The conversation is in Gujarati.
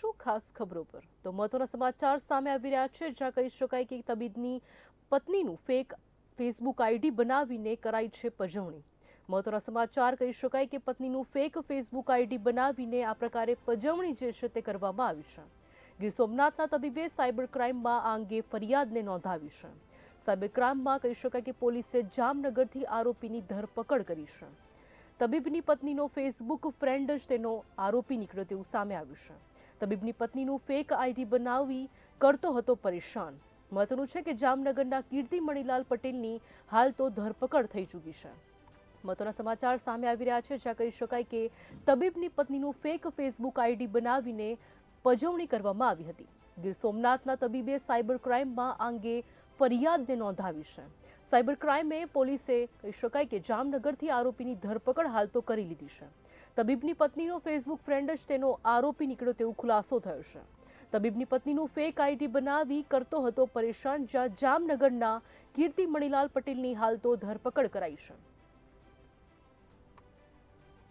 આવીશું ખાસ ખબરો પર? તો મહત્વના સમાચાર સામે આવી રહ્યા છે, જ્યાં કહી શકાય કે તબીબની પત્નીનું ફેક ફેસબુક આઈડી બનાવીને કરાઈ છે પજવણી. મહત્વના સમાચાર કહી શકાય કે પત્નીનું ફેક ફેસબુક આઈડી બનાવીને આ પ્રકારે પજવણી જે છે તે કરવામાં આવી છે. ગીર સોમનાથના તબીબે સાયબર ક્રાઇમમાં આ અંગે ફરિયાદને નોંધાવી છે. સાયબર ક્રાઇમમાં કહી શકાય કે પોલીસે જામનગરથી આરોપીની ધરપકડ કરી છે. તબીબની પત્નીનો ફેસબુક ફ્રેન્ડ જ તેનો આરોપી નીકળ્યો તેવું સામે આવ્યું છે. તબીબની પત્નીનું ફેક આઈડી બનાવી કરતો હતો પરેશાન. મહત્વનું છે કે જામનગરના કીર્તિ મણીલાલ પટેલની હાલ તો ધરપકડ થઈ ચૂકી છે. મહત્વના સમાચાર સામે આવી રહ્યા છે, જ્યાં કહી શકાય કે તબીબની પત્નીનું ફેક ફેસબુક આઈડી બનાવીને પજવણી કરવામાં આવી હતી. ગીર સોમનાથના તબીબે સાયબર ક્રાઇમમાં આ અંગે ફરિયાદને નોંધાવી છે. સાયબર ક્રાઇમે પોલીસે કહી શકાય કે જામનગરથી આરોપીની ધરપકડ હાલ તો કરી લીધી છે. તબીબની પત્નીનો ફેસબુક ફ્રેન્ડ જ તેનો આરોપી નીકળ્યો તેવો ખુલાસો થયો છે. તબીબની પત્નીનું ફેક આઈડી બનાવી કરતો હતો પરેશાન, જ્યાં જામનગરના કીર્તિ મણીલાલ પટેલની હાલ તો ધરપકડ કરાઈ છે.